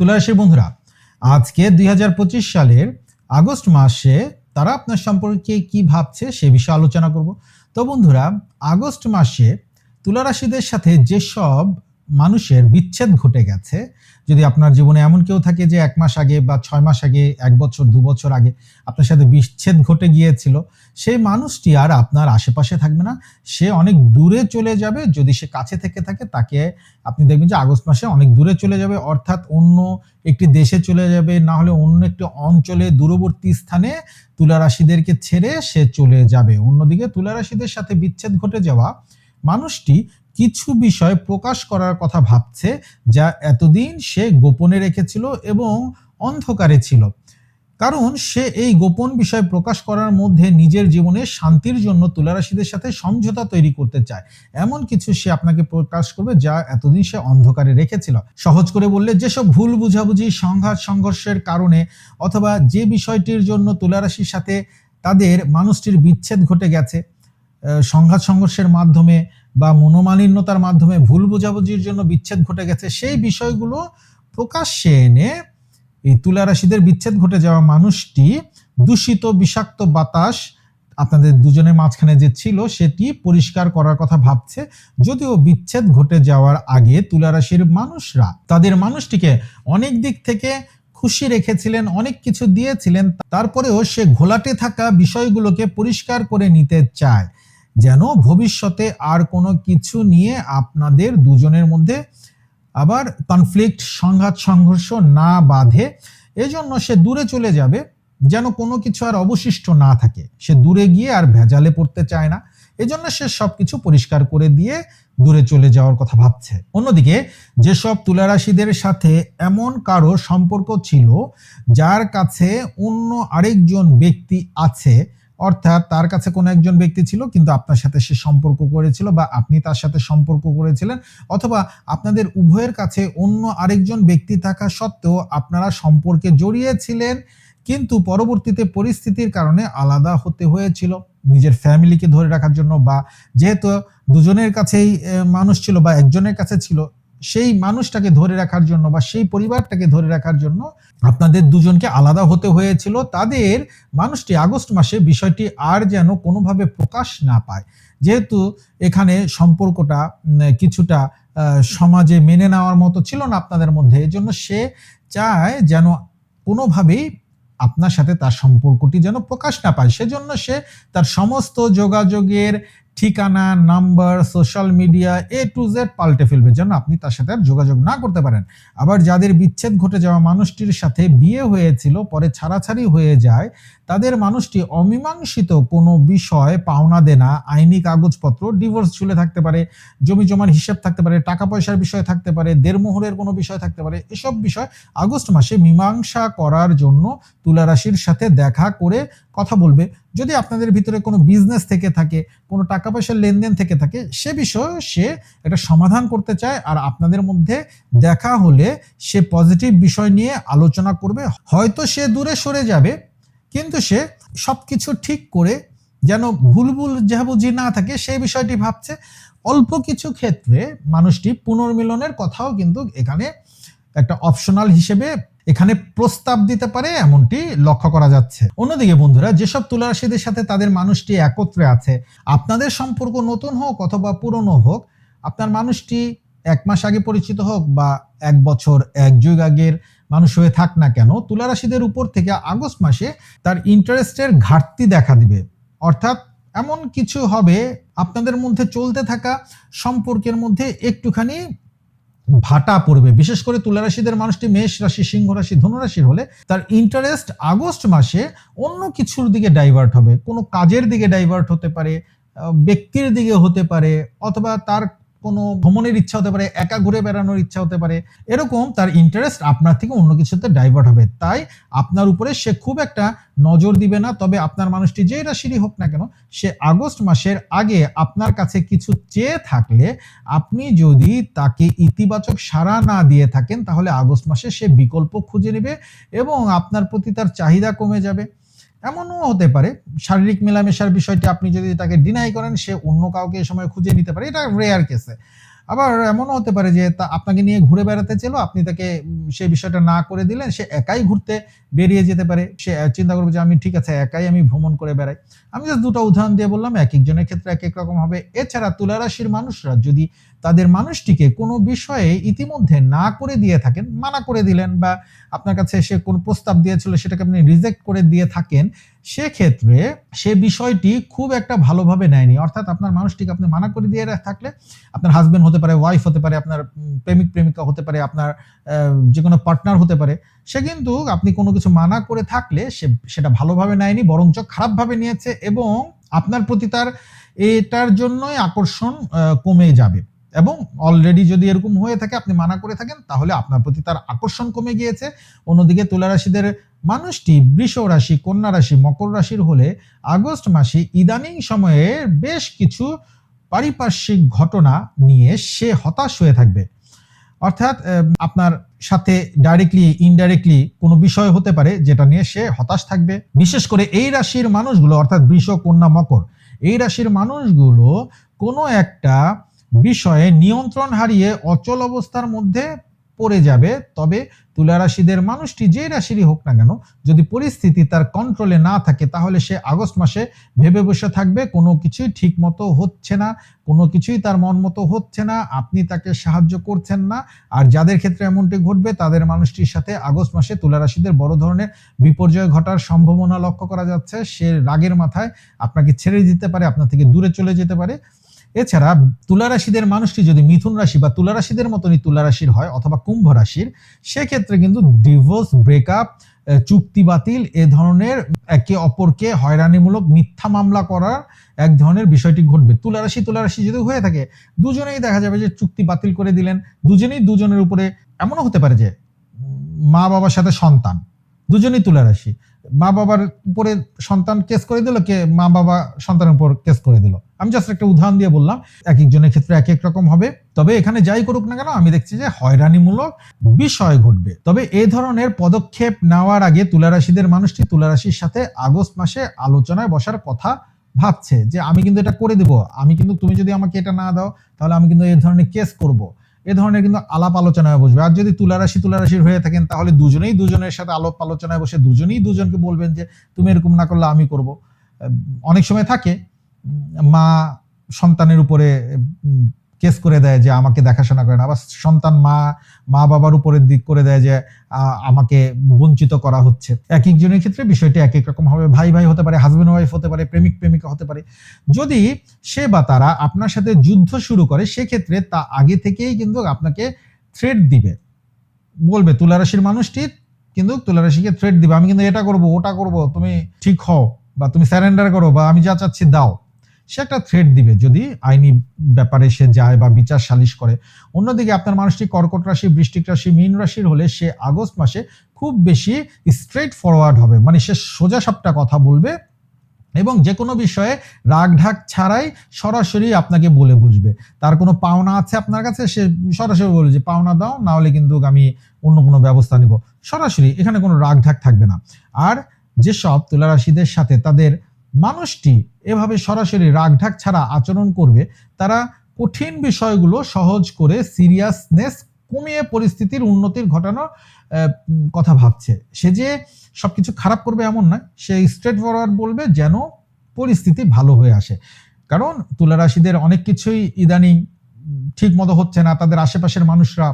তুলারাশির বন্ধুরা। আজকে দুই হাজার পঁচিশ সালের আগস্ট মাসে তারা আপনার সম্পর্কে কি ভাবছে সে বিষয়ে আলোচনা করব। তো বন্ধুরা, আগস্ট মাসে তুলারাশিদের সাথে যেসব মানুষের বিচ্ছেদ ঘটে গেছে। যদি আপনার জীবনে এমন কেউ থাকে যে এক মাস আগে বা ছয় মাস আগে, এক বছর, দু বছর আগে আপনার সাথে বিচ্ছেদ ঘটে গিয়েছিল, সেই মানুষটি আর আপনার আশেপাশে থাকবে না। সে অনেক দূরে চলে যাবে। যদি সে কাছে থেকে থাকে, তাকে আপনি দেখবেন যে আগস্ট মাসে অনেক দূরে চলে যাবে। অর্থাৎ অন্য একটি দেশে চলে যাবে। না হলে অন্য একটি অঞ্চলে, দূরবর্তী স্থানে তুলারাশিদেরকে ছেড়ে সে চলে যাবে। অন্যদিকে তুলারাশিদের সাথে বিচ্ছেদ ঘটে যাওয়া মানুষটি কিছু বিষয় প্রকাশ করার কথা ভাবছে যা এতদিন সে গোপনে রেখেছিল এবং অন্ধকারে ছিল। কারণ সে এই গোপন বিষয় প্রকাশ করার মধ্যে নিজের জীবনে শান্তির জন্য তুলারাশিদের সাথে সমঝোতা তৈরি করতে চায়। এমন কিছু সে আপনাকে প্রকাশ করবে যা এতদিন সে অন্ধকারে রেখেছিল। সহজ করে বললে, যেসব ভুল বুঝাবুঝি, সংঘাত, সংঘর্ষের কারণে অথবা যে বিষয়টির জন্য তুলারাশির সাথে তাদের মানুষটির বিচ্ছেদ ঘটে গেছে সংঘাত, সংঘর্ষের মাধ্যমে বা মনোমালিন্যতার মাধ্যমে ভুল বোঝাবুঝির জন্য বিচ্ছেদ ঘটে গেছে, সেই বিষয়গুলো প্রকাশ্যে এনে এই তুলা রাশিদের বিচ্ছেদ ঘটে যাওয়া মানুষটি দূষিত, বিষাক্ত বাতাস আপনাদের দুজনের মাঝখানে যে ছিল সেটি পরিষ্কার করার কথা ভাবছে। যদিও বিচ্ছেদ ঘটে যাওয়ার আগে তুলা রাশির মানুষরা তাদের মানুষটিকে অনেক দিক থেকে খুশি রেখেছিলেন, অনেক কিছু দিয়েছিলেন, তারপরেও সে ঘোলাটে থাকা বিষয়গুলোকে পরিষ্কার করে নিতে চায়। যেন ভবিষ্যতে আর কোনো কিছু নিয়ে আপনাদের দুজনের মধ্যে আবার কনফ্লিক্ট সংঘাত, সংঘর্ষ না বাঁধে। এজন্য সে দূরে চলে যাবে, যেন কোনো কিছু আর অবশিষ্ট না থাকে। সে দূরে গিয়ে আর ভেজালে পড়তে চায় না। এজন্য সে সবকিছু পরিষ্কার করে দিয়ে দূরে চলে যাওয়ার কথা ভাবছে। অন্যদিকে, যেসব তুলারাশিদের সাথে এমন কারও সম্পর্ক ছিল, যার কাছে অন্য আরেকজন ব্যক্তি আছে অর্থাৎ তার কাছে কোনো একজন ব্যক্তি ছিল, কিন্তু আপনার সাথে সে সম্পর্ক করেছিল বা আপনি তার সাথে সম্পর্ক করেছিলেন, অথবা আপনাদের উভয়ের কাছে অন্য আরেকজন ব্যক্তি থাকা সত্ত্বেও আপনারা সম্পর্কে জড়িয়েছিলেন, কিন্তু পরবর্তীতে পরিস্থিতির কারণে আলাদা হতে হয়েছিল। নিজের ফ্যামিলিকে ধরে রাখার জন্য বা যেহেতু দুজনের কাছেই মানুষ ছিল বা একজনের কাছে ছিল সেই মানুষটাকে ধরে রাখার জন্য বা সেই পরিবারটাকে ধরে রাখার জন্য আপনাদের দুজনকে আলাদা হতে হয়েছিল। তাদের মানুষটি আগস্ট মাসে বিষয়টি আর যেন কোনোভাবে প্রকাশ না পায়। যেহেতু এখানে সম্পর্কটা কিছুটা সমাজে মেনে নেওয়ার মতো ছিল না আপনাদের মধ্যে, এজন্য সে চায় যেন কোনোভাবেই আপনার সাথে তার সম্পর্কটি যেন প্রকাশ না পায়। সেজন্য সে তার সমস্ত যোগাযোগের ঠিকানা, number, social media A to Z পাল্টে ফেলবে যেন আপনি তার সাথে আর যোগাযোগ না করতে পারেন। আবার যাদের বিচ্ছেদ ঘটে যাওয়া মানুষটির সাথে বিয়ে হয়েছিল, পরে ছাড়াছাড়ি হয়ে যায়, তাদের মানুষটি অমীমাংসিত কোনো বিষয় পাওনা দেনা আইনি কাগজপত্র, ডিভোর্স ঝুলে থাকতে পারে, জমি জমার হিসাব থাকতে পারে, টাকা পয়সার বিষয় থাকতে পারে দেড়মোহরের কোনো বিষয় থাকতে পারে, এসব বিষয় আগস্ট মাসে মীমাংসা করার জন্য তুলা রাশির সাথে দেখা করে কথা বলবে। যদি আপনাদের ভিতরে কোনো বিজনেস থেকে থাকে, কোনো টাকা পয়সার লেনদেন থেকে থাকে, সে বিষয়ে সে একটা সমাধান করতে চায় আর আপনাদের মধ্যে দেখা হলে সে পজিটিভ বিষয় নিয়ে আলোচনা করবে। হয়তো সে দূরে সরে যাবে, কিন্তু সে সবকিছু ঠিক করে যেন ভুল ভুল বুঝি না থাকে, সেই বিষয়টি ভাবছে। অল্প কিছু ক্ষেত্রে মানুষটি পুনর্মিলনের কথাও কিন্তু এখানে একটা অপশনাল হিসেবে এখানে প্রস্তাব দিতে পারে, এমনটি লক্ষ্য করা যাচ্ছে। অন্যদিকে বন্ধুরা, যেসব তুলারাশিদের সাথে তাদের মানুষটি একত্রে আছে, আপনাদের সম্পর্ক নতুন হোক অথবা পুরনো হোক, আপনার মানুষটি এক মাস আগে পরিচিত হোক বা এক বছর, এক যুগ আগের মানুষ হয়ে থাক না কেন, তুলারাশিদের উপর থেকে আগস্ট মাসে তার ইন্টারেস্টের ঘাটতি দেখা দিবে। অর্থাৎ এমন কিছু হবে, আপনাদের মধ্যে চলতে থাকা সম্পর্কের মধ্যে একটুখানি ভাটা পড়বে। বিশেষ করে তুলা রাশিদের মানুষটি মেষ রাশি, সিংহ রাশি ধনুরাশির হলে তার ইন্টারেস্ট আগস্ট মাসে অন্য কিছুর দিকে ডাইভার্ট হবে। কোনো কাজের দিকে ডাইভার্ট হতে পারে ব্যক্তির দিকে হতে পারে, অথবা তার কোনো ভ্রমণের ইচ্ছা হতে পারে, একা ঘুরে বেড়ানোর ইচ্ছা হতে পারে, এরকম তার ইন্টারেস্ট আপনার থেকে অন্য কিছুতে ডাইভার্ট হবে। তাই আপনার উপরে সে খুব একটা নজর দিবে না, তবে আপনার মানুষটি যেই রাশিরই হোক না কেন, সে আগস্ট মাসের আগে আপনার কাছে কিছু চেয়ে থাকলে আপনি যদি তাকে ইতিবাচক সাড়া না দিয়ে থাকেন, তাহলে আগস্ট মাসে সে বিকল্প খুঁজে নেবে এবং আপনার প্রতি তার চাহিদা কমে যাবে। এমনও হতে পারে। শারীরিক মেলামেশার বিষয়টি আপনি যদি তাকে ডিনাই করেন, সে অন্য কাউকে এ সময় খুঁজে নিতে পারে। এটা রেয়ার কেসে আবার এমনও হতে পারে যে তা আপনাকে নিয়ে ঘুরে বেড়াতে চেলো আপনি তাকে সেই বিষয়টা না করে দিলেন, সে একাই ঘুরতে বেরিয়ে যেতে পারে। সে চিন্তা করবে যে আমি ঠিক আছে, একাই আমি ভ্রমণ করে বেড়াই। আমি জাস্ট দুটো উদাহরণ দিয়ে বললাম, এক একজনের ক্ষেত্রে এক এক রকম হবে। এছাড়া তুলা রাশির মানুষরা যদি তাদের মানুষটিকে কোনো বিষয়ে ইতিমধ্যে না করে দিয়ে থাকেন, মানা করে দিলেন বা আপনার কাছে সে কোন প্রস্তাব দিয়েছিল সেটাকে আপনি রিজেক্ট করে দিয়ে থাকেন, সেক্ষেত্রে সে বিষয়টি খুব একটা ভালোভাবে নেয়নি। অর্থাৎ আপনার মানুষটিকে আপনি মানা করে দিয়ে থাকলে আপনার হাজব্যান্ড হতে পারে ওয়াইফ হতে পারে, আপনার প্রেমিক, প্রেমিকা হতে পারে, আপনার যে কোনো পার্টনার হতে পারে, সে কিন্তু আপনি কোনো কিছু মানা করে থাকলে সে, সেটা ভালোভাবে নেয়নি, বরঞ্চ খারাপভাবে নিয়েছে এবং আপনার প্রতি তার এটার জন্যই আকর্ষণ কমে যাবে। এবং অলরেডি যদি এরকম হয়ে থাকে, আপনি মানা করে থাকেন, তাহলে আপনার প্রতি তার আকর্ষণ কমে গিয়েছে। অন্যদিকে তুলা রাশিদের মানুষটি বৃষ রাশি, কন্যা রাশি, মকর রাশির হলে আগস্ট মাসে ইদানিং সময়ে বেশ কিছু পারিপার্শ্বিক ঘটনা নিয়ে সে হতাশ হয়ে থাকবে। অর্থাৎ আপনার সাথে ডাইরেক্টলি ইনডাইরেক্টলি কোনো বিষয় হতে পারে যেটা নিয়ে সে হতাশ থাকবে। বিশেষ করে এই রাশির মানুষগুলো, অর্থাৎ বৃষ, কন্যা, মকর, এই রাশির মানুষগুলো কোনো একটা বিষয়ে নিয়ন্ত্রণ হারিয়ে অচল অবস্থার মধ্যে পড়ে যাবে, তবে তুলা রাশিদের মানুষটি যে রাশিরই হোক না কেন, যদি পরিস্থিতি তার কন্ট্রোলে না থাকে, তাহলে সে আগস্ট মাসে ভেবে বসে থাকবে, কোনো কিছুই ঠিক মতো হচ্ছে না, কোনো কিছুই তার মন মতো হচ্ছে না, আপনি তাকে সাহায্য করছেন না, আর যাদের ক্ষেত্রে এমনটি ঘটবে, তাদের মানুষটির সাথে আগস্ট মাসে তুলা রাশিদের বড় ধরনের বিপর্যয় ঘটার সম্ভাবনা লক্ষ্য করা যাচ্ছে, সে রাগের মাথায় আপনাকে ছেড়ে দিতে পারে, আপনার থেকে দূরে চলে যেতে পারে এছাড়া তুলা রাশিদের মানুষটি যদি মিথুন রাশি বা তুলা রাশিদের মতনই তুলা রাশির হয় অথবা কুম্ভ রাশির, সেক্ষেত্রে কিন্তু ডিভোর্স ব্রেকআপ চুক্তি বাতিল এ ধরনের একে অপরকে হয়রানিমূলক মিথ্যা মামলা করার এক ধরনের বিষয়টি ঘটবে। তুলা রাশি তুলা রাশি যদি হয়ে থাকে, দুজনেই দেখা যাবে যে চুক্তি বাতিল করে দিলেন। দুজনেই দুজনের উপরে এমনও হতে পারে যে মা বাবার সাথে সন্তান, দুজনেই তুলা রাশি মা বাবার উপরে সন্তান কেস করে দিল কে মা বাবা সন্তানের উপর কেস করে দিল। আমি জাস্ট একটা উদাহরণ দিয়ে বললাম, এক একজনের ক্ষেত্রে এক এক রকম হবে। তবে এখানে যাই করুক না কেন, আমি দেখছি যে হয়রানিমূলক বিষয় ঘটবে। তবে এই ধরনের পদক্ষেপ নেওয়ার আগে তুলারাশিদের মানুষটি তুলারাশির সাথে আগস্ট মাসে আলোচনায় বসার কথা ভাবছে যে, আমি কিন্তু এটা করে দেব। আমি কিন্তু, তুমি যদি আমাকে এটা না দাও, তাহলে আমি কিন্তু এই ধরনের কেস করব। এ ধরনের কিন্তু আলাপ আলোচনায় বসবে। আর যদি তুলারাশি তুলারাশির হয়ে থাকেন, তাহলে দুজনেই দুজনের সাথে আলাপ আলোচনায় বসে দুজনেই দুজনকে বলবেন যে, তুমি এরকম না করলে আমি করব। অনেক সময় থাকে মা সন্তানের উপরে কেস করে দেয় যে আমাকে দেখাশোনা করে না। আবার সন্তান মা মা বাবার উপরে দিক করে দেয় যে আমাকে বঞ্চিত করা হচ্ছে। এক একজনের ক্ষেত্রে বিষয়টি এক এক রকম হবে। ভাই ভাই হতে পারে হাজব্যান্ড ওয়াইফ হতে পারে, প্রেমিক প্রেমিকা হতে পারে। যদি সে বা তারা আপনার সাথে যুদ্ধ শুরু করে, সেক্ষেত্রে তা আগে থেকেই কিন্তু আপনাকে থ্রেড দিবে। বলবে, তুলারাশির মানুষটি কিন্তু তুলারাশিকে থ্রেড দিবে। আমি কিন্তু এটা করব, ওটা করব, তুমি ঠিক হও বা তুমি স্যারেন্ডার করো বা আমি যা চাচ্ছি দাও। সে একটা থ্রেট দিবে যদি আইনি ব্যাপারে সে যায় বা বিচার সালিশ করে। অন্যদিকে আপনার মানুষটি কর্কট রাশি, বৃষ্টিক রাশি, মীন রাশির হলে সে আগস্ট মাসে খুব বেশি স্ট্রেট ফরওয়ার্ড হবে। মানে সে সোজা সাপটা কথা বলবে এবং যে কোনো বিষয়ে রাগ ঢাক ছাড়াই সরাসরি আপনাকে বলে বুঝবে। তার কোনো পাওনা আছে আপনার কাছে? সে সরাসরি বলে যে, পাওনা দাও, না হলে কিন্তু আমি অন্য কোনো ব্যবস্থা নিব। সরাসরি, এখানে কোনো রাগ ঢাক থাকবে না। আর যেসব তুলারাশিদের সাথে তাদের মানুষটি এভাবে সরাসরি রাগ ঢাক ছাড়া আচরণ করবে, তারা কঠিন বিষয়গুলো সহজ করে সিরিয়াসনেস কমিয়ে পরিস্থিতির উন্নতির ঘটানোর কথা ভাবছে। সে যে সবকিছু খারাপ করবে এমন নয়, সে স্ট্রেট ফরওয়ার্ড বলবে যেন পরিস্থিতি ভালো হয়ে আসে। কারণ তুলারাশিদের অনেক কিছুই ইদানিং ঠিক মতো হচ্ছে না, তাদের আশেপাশের মানুষরা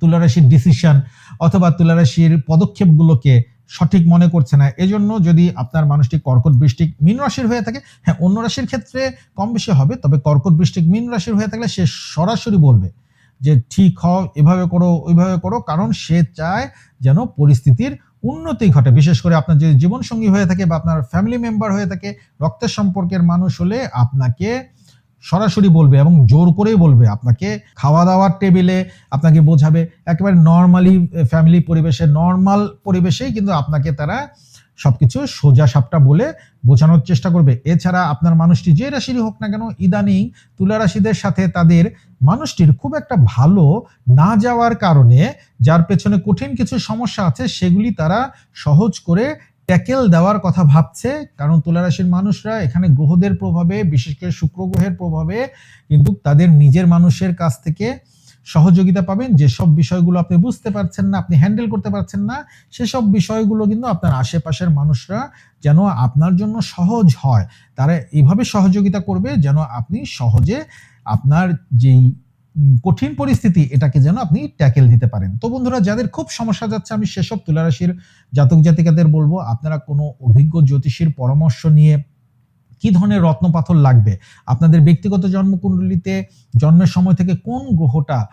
তুলারাশির ডিসিশন অথবা তুলারাশির পদক্ষেপগুলোকে সঠিক মনে করছে না। এজন্য যদি আপনার মানুষটি কর্কট বৃষ্টিক মীন রাশির হয়ে থাকে হ্যাঁ অন্য রাশির ক্ষেত্রে কম বেশি হবে, তবে কর্কট বৃষ্টিক মীন রাশির হয়ে থাকলে সে সরাসরি বলবে যে, ঠিক হও, এভাবে করো, ওইভাবে করো। কারণ সে চায় যেন পরিস্থিতির উন্নতি ঘটে। বিশেষ করে আপনার যদি জীবনসঙ্গী হয়ে থাকে বা আপনার ফ্যামিলি মেম্বার হয়ে থাকে, রক্তের সম্পর্কের মানুষ হলে আপনাকে সরাসরি বলবে এবং জোর করেই বলবে। আপনাকে খাওয়া দাওয়ার টেবিলে আপনাকে বোঝাবে। একেবারে নর্মালি ফ্যামিলি পরিবেশে নর্মাল পরিবেশেই কিন্তু আপনাকে তারা সবকিছু সোজা সাপটা বলে বোঝানোর চেষ্টা করবে। এছাড়া আপনার মানুষটি যে রাশিরই হোক না কেন, ইদানিং তুলা রাশিদের সাথে তাদের মানুষটির খুব একটা ভালো না যাওয়ার কারণে, যার পেছনে কঠিন কিছু সমস্যা আছে, সেগুলি তারা সহজ করে ট্যাকেল দেওয়ার কথা ভাবছে, কারণ তুলা রাশির মানুষরা এখানে গ্রহদের প্রভাবে, বিশেষ করে শুক্র গ্রহের প্রভাবে কিন্তু তাদের নিজের মানুষের কাছ থেকে সহযোগিতা পাবেন। যেসব বিষয়গুলো আপনি বুঝতে পারছেন না, আপনি হ্যান্ডেল করতে পারছেন না, সেসব বিষয়গুলো কিন্তু আপনার আশেপাশের মানুষরা যেন আপনার জন্য সহজ হয়। তারা এইভাবে সহযোগিতা করবে যেন আপনি সহজে আপনার যেই কঠিন পরিস্থিতি এটাকে যেন আপনি ট্যাকেল দিতে পারেন। তো বন্ধুরা, যাদের খুব সমস্যা যাচ্ছে, আমি সেসব তুলারাশির জাতক জাতিকাদের বলব, আপনারা কোনো অভিজ্ঞ জ্যোতিষীর পরামর্শ নিয়ে কি ধরনের রত্ন পাথর লাগবে? আপনাদের ব্যক্তিগত জন্মকুণ্ডলিতে জন্মের সময় থেকে কোন গ্রহটা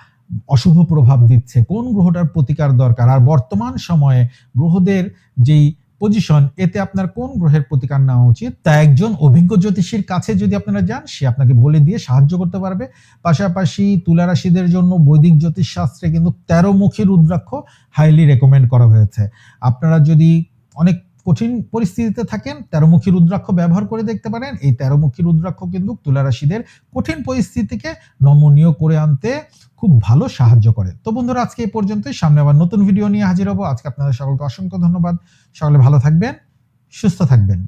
অশুভ প্রভাব দিচ্ছে? কোন গ্রহটার প্রতিকার দরকার? আর বর্তমান সময়ে গ্রহদের যেই পজিশন এতে আপনার কোন গ্রহের প্রতিকার নেওয়া উচিত? তা একজন অভিজ্ঞ জ্যোতিষীর কাছে যদি আপনারা যান, সে আপনাকে বলে দিয়ে সাহায্য করতে পারবে। পাশাপাশি তুলারাশিদের জন্য বৈদিক জ্যোতিষ শাস্ত্রে কিন্তু তেরো মুখী রুদ্রাক্ষ হাইলি রেকমেন্ড করা হয়েছে। আপনারা যদি অনেক কঠিন পরিস্থিতিতে থাকেন, তেরোমুখী রুদ্রাক্ষ ব্যবহার করে দেখতে পারেন। এই তেরোমুখী রুদ্রাক্ষ কিন্তু তুলারাশিদের কঠিন পরিস্থিতিকে নমনীয় করে আনতে খুব ভালো সাহায্য করে। তো বন্ধুরা, আজকে এই পর্যন্তই। সামনে আবার নতুন ভিডিও নিয়ে হাজির হব। আজকে আপনাদের সকলকে অসংখ্য ধন্যবাদ। সকলে ভালো থাকবেন, সুস্থ থাকবেন।